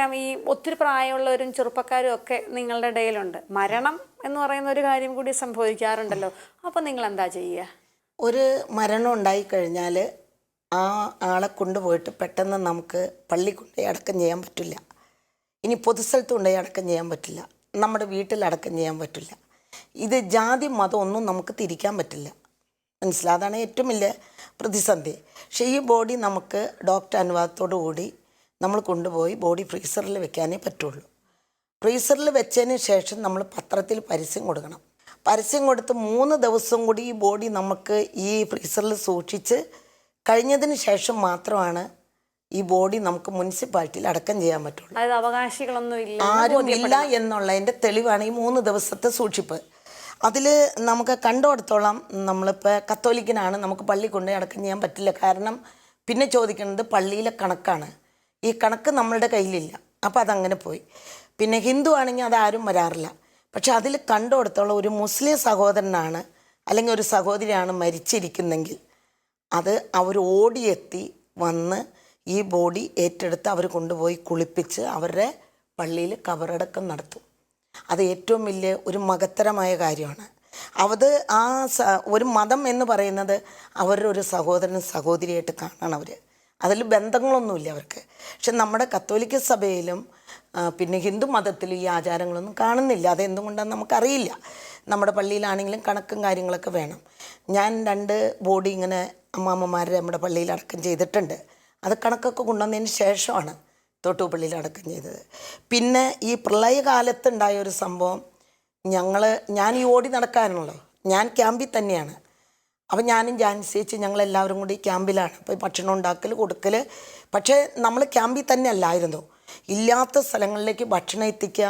നമുക്കറിയാം ഈ ഒത്തിരി പ്രായമുള്ളവരും ചെറുപ്പക്കാരും ഒക്കെ നിങ്ങളുടെ ഇടയിലുണ്ട്. മരണം എന്ന് പറയുന്ന ഒരു കാര്യം കൂടി സംഭവിക്കാറുണ്ടല്ലോ. അപ്പോൾ നിങ്ങൾ എന്താ ചെയ്യുക? ഒരു മരണം ഉണ്ടായി ഉണ്ടായിക്കഴിഞ്ഞാൽ ആ ആളെ കൊണ്ടുപോയിട്ട് പെട്ടെന്ന് നമുക്ക് പള്ളി കൊണ്ടുപോയി അടക്കം ചെയ്യാൻ പറ്റില്ല. ഇനി പൊതുസ്ഥലത്ത് കൊണ്ടുപോയി അടക്കം ചെയ്യാൻ പറ്റില്ല. നമ്മുടെ വീട്ടിൽ അടക്കം ചെയ്യാൻ പറ്റില്ല. ഇത് ജാതി മതം ഒന്നും നമുക്ക് തിരിക്കാൻ പറ്റില്ല. മനസ്സിലാതാണ് ഏറ്റവും വലിയ പ്രതിസന്ധി. പക്ഷേ ഈ ബോഡി നമുക്ക് ഡോക്ടർ അനുവാദത്തോടു കൂടി നമ്മൾ കൊണ്ടുപോയി ബോഡി ഫ്രീസറിൽ വെക്കാനേ പറ്റുള്ളൂ. ഫ്രീസറിൽ വെച്ചതിന് ശേഷം നമ്മൾ പത്രത്തിൽ പരസ്യം കൊടുക്കണം. പരസ്യം കൊടുത്ത് മൂന്ന് ദിവസം കൂടി ഈ ബോഡി നമുക്ക് ഈ ഫ്രീസറിൽ സൂക്ഷിച്ച് കഴിഞ്ഞതിന് ശേഷം മാത്രമാണ് ഈ ബോഡി നമുക്ക് മുനിസിപ്പാലിറ്റിയിൽ അടക്കം ചെയ്യാൻ പറ്റുള്ളൂ. അവകാശികളൊന്നും ആരും ഇല്ല എന്നുള്ളതിന്റെ തെളിവാണ് ഈ മൂന്ന് ദിവസത്തെ സൂക്ഷിപ്പ്. അതിൽ നമുക്ക് കണ്ടുകൊടുത്തോളം നമ്മളിപ്പോൾ കത്തോലിക്കനാണ് നമുക്ക് പള്ളി കൊണ്ടുപോയി അടക്കം ചെയ്യാൻ പറ്റില്ല. കാരണം പിന്നെ ചോദിക്കുന്നത് പള്ളിയിലെ കണക്കാണ്. ഈ കണക്ക് നമ്മളുടെ കയ്യിലില്ല. അപ്പോൾ അതങ്ങനെ പോയി. പിന്നെ ഹിന്ദു ആണെങ്കിൽ അതാരും വരാറില്ല. പക്ഷെ അതിൽ കണ്ടുകൊടുത്തോളം ഒരു മുസ്ലിം സഹോദരനാണ് അല്ലെങ്കിൽ ഒരു സഹോദരിയാണ് മരിച്ചിരിക്കുന്നെങ്കിൽ അത് അവർ ഓടിയെത്തി വന്ന് ഈ ബോഡി ഏറ്റെടുത്ത് അവർ കൊണ്ടുപോയി കുളിപ്പിച്ച് അവരുടെ പള്ളിയിൽ കബറടക്കം നടത്തും. അത് ഏറ്റവും വലിയ ഒരു മകത്തരമായ കാര്യമാണ്. അത് ആ ഒരു മതം എന്ന് പറയുന്നത് അവരുടെ ഒരു സഹോദരൻ സഹോദരിയായിട്ട് കാണണം അവർ അതിൽ ബന്ധങ്ങളൊന്നുമില്ല അവർക്ക്. പക്ഷെ നമ്മുടെ കത്തോലിക്ക സഭയിലും പിന്നെ ഹിന്ദു മതത്തിലും ഈ ആചാരങ്ങളൊന്നും കാണുന്നില്ല. അതെന്തുകൊണ്ടാണെന്ന് നമുക്കറിയില്ല. നമ്മുടെ പള്ളിയിലാണെങ്കിലും കണക്കും കാര്യങ്ങളൊക്കെ വേണം. ഞാൻ രണ്ട് ബോഡി ഇങ്ങനെ അമ്മാമ്മമാരെ നമ്മുടെ പള്ളിയിൽ അടക്കം ചെയ്തിട്ടുണ്ട്. അത് കണക്കൊക്കെ കൊണ്ടുവന്നതിന് ശേഷമാണ് തൊട്ടുപള്ളിയിൽ അടക്കം ചെയ്തത്. പിന്നെ ഈ പ്രളയകാലത്തുണ്ടായ ഒരു സംഭവം ഞങ്ങൾ ഞാൻ ഈ ഓടി നടക്കാനുള്ളൂ? ഞാൻ ക്യാമ്പിൽ തന്നെയാണ്. അപ്പം ഞാനും ജാൻസേച്ചി ഞങ്ങളെല്ലാവരും കൂടി ക്യാമ്പിലാണ്. അപ്പോൾ ഭക്ഷണം ഉണ്ടാക്കൽ കൊടുക്കൽ പക്ഷേ നമ്മൾ ക്യാമ്പിൽ തന്നെ അല്ലായിരുന്നു. ഇല്ലാത്ത സ്ഥലങ്ങളിലേക്ക് ഭക്ഷണം എത്തിക്കുക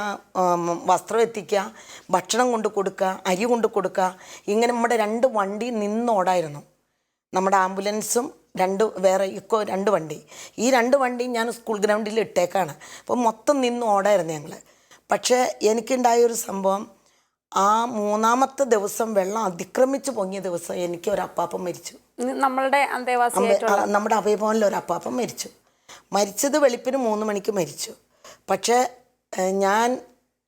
വസ്ത്രം എത്തിക്കുക ഭക്ഷണം കൊണ്ട് കൊടുക്കുക അരി കൊണ്ട് കൊടുക്കുക ഇങ്ങനെ നമ്മുടെ രണ്ട് വണ്ടി നിന്നോടായിരുന്നു. നമ്മുടെ ആംബുലൻസും രണ്ട് വേറെ ഇക്കോ രണ്ട് വണ്ടി. ഈ രണ്ട് വണ്ടിയും ഞാൻ സ്കൂൾ ഗ്രൗണ്ടിൽ ഇട്ടേക്കാണ്. അപ്പോൾ മൊത്തം നിന്ന് ഓടായിരുന്നു ഞങ്ങൾ പക്ഷേ എനിക്കുണ്ടായ ഒരു സംഭവം ആ മൂന്നാമത്തെ ദിവസം വെള്ളം അതിക്രമിച്ച് പൊങ്ങിയ ദിവസം എനിക്ക് ഒരു അപ്പാപ്പൻ മരിച്ചു. നമ്മളുടെ നമ്മുടെ അവയഭവനിൽ ഒരു അപ്പാപ്പൻ മരിച്ചു. മരിച്ചത് വെളുപ്പിന് മൂന്ന് മണിക്ക് മരിച്ചു. പക്ഷേ ഞാൻ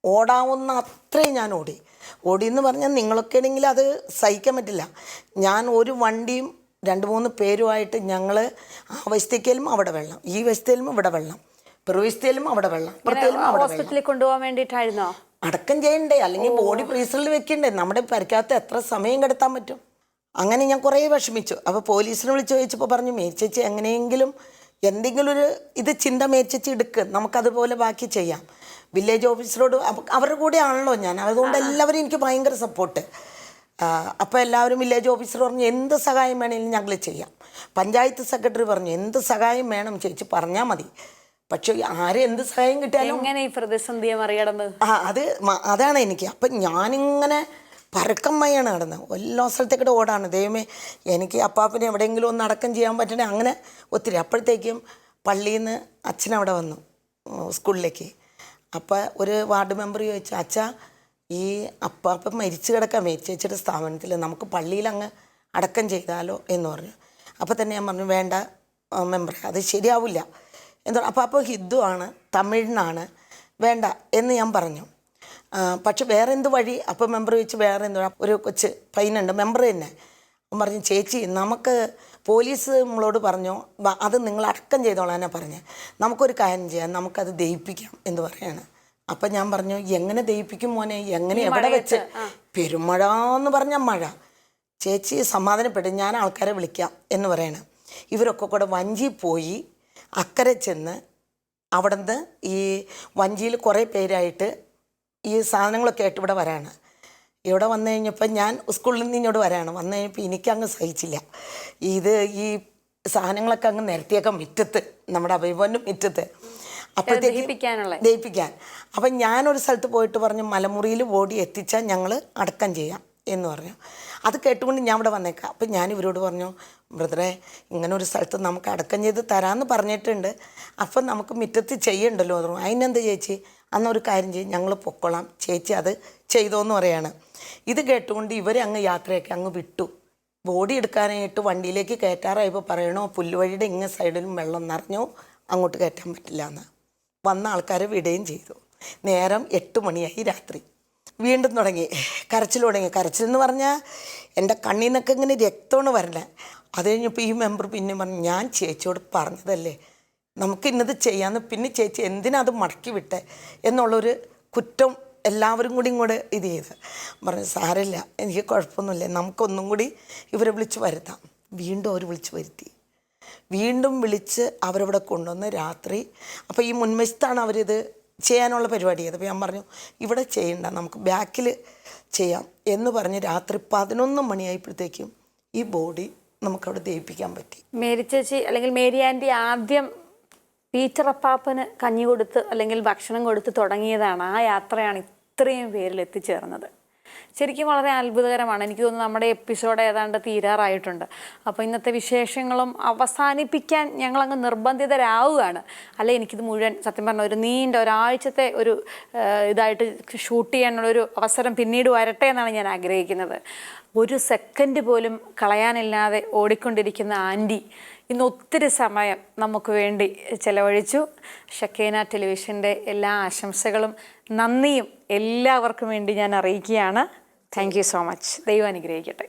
ഓടാവുന്ന അത്രയും ഞാൻ ഓടി. ഓടി എന്ന് പറഞ്ഞാൽ നിങ്ങളൊക്കെ ആണെങ്കിൽ അത് സഹിക്കാൻ പറ്റില്ല. ഞാൻ ഒരു വണ്ടിയും രണ്ട് മൂന്ന് പേരുമായിട്ട് ഞങ്ങൾ ആ വശത്തേക്കലും അവിടെ വെള്ളം ഈ വശത്തേലും ഇവിടെ വെള്ളം പ്രവേശത്തേലും അവിടെ വെള്ളം അപ്പുറത്തേലും അവിടെ വെള്ളം. ഹോസ്പിറ്റലിൽ കൊണ്ടുപോകാൻ വേണ്ടിയിട്ടായിരുന്നോ? അടക്കം ചെയ്യണ്ടേ? അല്ലെങ്കിൽ ബോഡി ഫ്രീസറിൽ വെക്കണ്ടേ? നമ്മുടെ പരിക്കകത്ത് എത്ര സമയം കിടത്താൻ പറ്റും? അങ്ങനെ ഞാൻ കുറേ വിഷമിച്ചു. അപ്പോൾ പോലീസിനെ വിളിച്ച് ചോദിച്ചപ്പോൾ പറഞ്ഞു മേച്ചേച്ചി എങ്ങനെയെങ്കിലും എന്തെങ്കിലും ഒരു ഇത് ചിന്ത മേച്ചേച്ചി എടുക്ക്. നമുക്കതുപോലെ ബാക്കി ചെയ്യാം. വില്ലേജ് ഓഫീസറോട് അവരുടെ കൂടെ ആണല്ലോ ഞാൻ. അതുകൊണ്ട് എല്ലാവരും എനിക്ക് ഭയങ്കര സപ്പോർട്ട് അപ്പോൾ എല്ലാവരും വില്ലേജ് ഓഫീസർ പറഞ്ഞു എന്ത് സഹായം വേണമെങ്കിലും ഞങ്ങൾ ചെയ്യാം. പഞ്ചായത്ത് സെക്രട്ടറി പറഞ്ഞു എന്ത് സഹായം വേണം ചേച്ചി? പറഞ്ഞാൽ മതി. പക്ഷേ ആരും എന്ത് സഹായം കിട്ടിയാലും എങ്ങനെ ഈ പ്രതിസന്ധിയെ മറികടന്ന്? ആ അത് അതാണ് എനിക്ക്. അപ്പം ഞാനിങ്ങനെ പരക്കം മയാണ് നടന്നത് എല്ലാ സ്ഥലത്തേക്കൂടെ ഓടാണ്. ദൈവമേ എനിക്ക് അപ്പാപ്പിനെ എവിടെയെങ്കിലും ഒന്ന് അടക്കം ചെയ്യാൻ പറ്റണേ അങ്ങനെ ഒത്തിരി. അപ്പോഴത്തേക്കും പള്ളിയിൽ നിന്ന് അച്ഛൻ അവിടെ വന്നു സ്കൂളിലേക്ക്. അപ്പോൾ ഒരു വാർഡ് മെമ്പർ ചോദിച്ചു അച്ഛാ ഈ അപ്പാപ്പ മരിച്ചു കിടക്കാൻ മരിച്ചേച്ചിയുടെ സ്ഥാപനത്തിൽ നമുക്ക് പള്ളിയിൽ അങ്ങ് അടക്കം ചെയ്താലോ? എന്ന് പറഞ്ഞു. അപ്പോൾ തന്നെ ഞാൻ പറഞ്ഞു വേണ്ട മെമ്പറെ അത് ശരിയാവില്ല. എന്താ അപ്പോൾ അപ്പോൾ ഹിന്ദു ആണ് തമിഴിനാണ് വേണ്ട എന്ന് ഞാൻ പറഞ്ഞു. പക്ഷെ വേറെ എന്ത് വഴി? അപ്പോൾ മെമ്പർ വെച്ച് വേറെ എന്ത് ഒരു കൊച്ച് പയ്യനുണ്ട് മെമ്പർ തന്നെ. അവൻ പറഞ്ഞു ചേച്ചി നമുക്ക് പോലീസ് നമ്മളോട് പറഞ്ഞു അത് നിങ്ങൾ അടക്കം ചെയ്തോളാനാ പറഞ്ഞ്. നമുക്കൊരു കാര്യം ചെയ്യാം നമുക്കത് ദയിപ്പിക്കാം എന്ന് പറയാണ്. അപ്പം ഞാൻ പറഞ്ഞു എങ്ങനെ ദയിപ്പിക്കും മോനെ? എങ്ങനെ എവിടെ വെച്ച്? പെരുമഴ എന്ന് പറഞ്ഞ മഴ. ചേച്ചി സമാധാനപ്പെട്ടു ഞാൻ ആൾക്കാരെ വിളിക്കാം എന്ന് പറയണം. ഇവരൊക്കെ കൂടെ വഞ്ചി പോയി അക്കരെ ചെന്ന് അവിടുന്ന് ഈ വഞ്ചിയിൽ കുറേ പേരായിട്ട് ഈ സാധനങ്ങളൊക്കെ ആയിട്ട് ഇവിടെ വരാണ്. ഇവിടെ വന്നു കഴിഞ്ഞപ്പോൾ ഞാൻ സ്കൂളിൽ നിന്ന് ഇങ്ങോട്ട് വരാണ്. വന്നു കഴിഞ്ഞപ്പോൾ എനിക്കങ്ങ് സഹിച്ചില്ല. ഇത് ഈ സാധനങ്ങളൊക്കെ അങ്ങ് നിരത്തിയൊക്കെ മുറ്റത്ത് നമ്മുടെ അഭിമന്യം മുറ്റത്ത്. അപ്പോഴത്തേക്ക് ദയിപ്പിക്കാൻ അപ്പം ഞാനൊരു സ്ഥലത്ത് പോയിട്ട് പറഞ്ഞു മലമുറിയിൽ ബോഡി എത്തിച്ചാൽ ഞങ്ങൾ അടക്കം ചെയ്യാം എന്ന് പറഞ്ഞു. അത് കേട്ടുകൊണ്ട് ഞാൻ ഇവിടെ വന്നേക്കാം. അപ്പം ഞാൻ ഇവരോട് പറഞ്ഞു ബ്രദറെ ഇങ്ങനെ ഒരു സ്ഥലത്ത് നമുക്ക് അടക്കം ചെയ്ത് തരാമെന്ന് പറഞ്ഞിട്ടുണ്ട്. അപ്പം നമുക്ക് മുറ്റത്ത് ചെയ്യണ്ടല്ലോ പറഞ്ഞു അതിനെന്ത് ചേച്ചി? അന്നൊരു കാര്യം ചെയ്യും ഞങ്ങൾ പൊക്കോളാം. ചേച്ചി അത് ചെയ്തോന്ന് പറയാണ്. ഇത് കേട്ടുകൊണ്ട് ഇവരെ അങ്ങ് യാത്രയൊക്കെ അങ്ങ് വിട്ടു. ബോഡി എടുക്കാനായിട്ട് വണ്ടിയിലേക്ക് കയറ്റാറായപ്പോൾ പറയണോ പുല്ലുവഴിയുടെ ഇങ്ങ സൈഡിലും വെള്ളം നിറഞ്ഞോ അങ്ങോട്ട് കയറ്റാൻ പറ്റില്ല എന്ന് വന്ന ആൾക്കാരെ വിടുകയും ചെയ്തു. നേരം എട്ട് മണിയായി രാത്രി. വീണ്ടും തുടങ്ങി. കരച്ചിൽ തുടങ്ങി കരച്ചിൽ എന്ന് പറഞ്ഞാൽ എന്റെ കണ്ണിൽ നിന്നൊക്കെ ഇങ്ങനെ രക്തമാണ് വരണേ അത് കഴിഞ്ഞപ്പോൾ ഈ മെമ്പർ പിന്നെ പറഞ്ഞു ഞാൻ ചേച്ചിയോട് പറഞ്ഞതല്ലേ നമുക്ക് ഇന്നത് ചെയ്യാമെന്ന് പിന്നെ ചേച്ചി എന്തിനാ അത് മടക്കി വിട്ടെ? എന്നുള്ളൊരു കുറ്റം എല്ലാവരും കൂടി ഇങ്ങോട്ട് ഇത് ചെയ്ത്. പറഞ്ഞു സാരമില്ല എനിക്ക് കുഴപ്പമൊന്നുമില്ല. നമുക്കൊന്നും കൂടി ഇവരെ വിളിച്ച് വരുത്താം. വീണ്ടും അവർ വിളിച്ച് വരുത്തി. വീണ്ടും വിളിച്ച് അവരവിടെ കൊണ്ടുവന്ന് രാത്രി അപ്പോൾ ഈ മുൻവശത്താണ് അവരിത് ചെയ്യാനുള്ള പരിപാടി. ചെയ്തത് അപ്പോൾ ഞാൻ പറഞ്ഞു ഇവിടെ ചെയ്യണ്ട നമുക്ക് ബാക്കിൽ ചെയ്യാം. എന്ന് പറഞ്ഞ് രാത്രി പതിനൊന്ന് മണിയായപ്പോഴത്തേക്കും ഈ ബോഡി നമുക്കവിടെ ദയിപ്പിക്കാൻ പറ്റി. മേരി ചേച്ചി അല്ലെങ്കിൽ മേരി ആന്റി ആദ്യം പീറ്റർ അപ്പാപ്പന് കഞ്ഞി കൊടുത്ത് അല്ലെങ്കിൽ ഭക്ഷണം കൊടുത്ത് തുടങ്ങിയതാണ് ആ യാത്രയാണ് ഇത്രയും പേരിൽ എത്തിച്ചേർന്നത്. ശരിക്കും വളരെ അത്ഭുതകരമാണ്. എനിക്ക് തോന്നുന്നു നമ്മുടെ എപ്പിസോഡ് ഏതാണ്ട് തീരാറായിട്ടുണ്ട്. അപ്പോൾ ഇന്നത്തെ വിശേഷങ്ങളും അവസാനിപ്പിക്കാൻ ഞങ്ങളങ്ങ് നിർബന്ധിതരാവുകയാണ്. അല്ലെ എനിക്കിത് മുഴുവൻ സത്യം പറഞ്ഞ ഒരു നീണ്ട ഒരാഴ്ചത്തെ ഒരു ഇതായിട്ട് ഷൂട്ട് ചെയ്യാനുള്ളൊരു അവസരം പിന്നീട് വരട്ടെ എന്നാണ് ഞാൻ ആഗ്രഹിക്കുന്നത്. ഒരു സെക്കൻഡ് പോലും കളയാനില്ലാതെ ഓടിക്കൊണ്ടിരിക്കുന്ന ആന്റി ഇന്ന് ഒത്തിരി സമയം നമുക്ക് വേണ്ടി ചെലവഴിച്ചു. ഷക്കേന ടെലിവിഷന്റെ എല്ലാ ആശംസകളും നന്ദിയും എല്ലാവർക്കും വേണ്ടി ഞാൻ അറിയിക്കുകയാണ്. താങ്ക് സോ മച്ച് ദൈവം അനുഗ്രഹിക്കട്ടെ.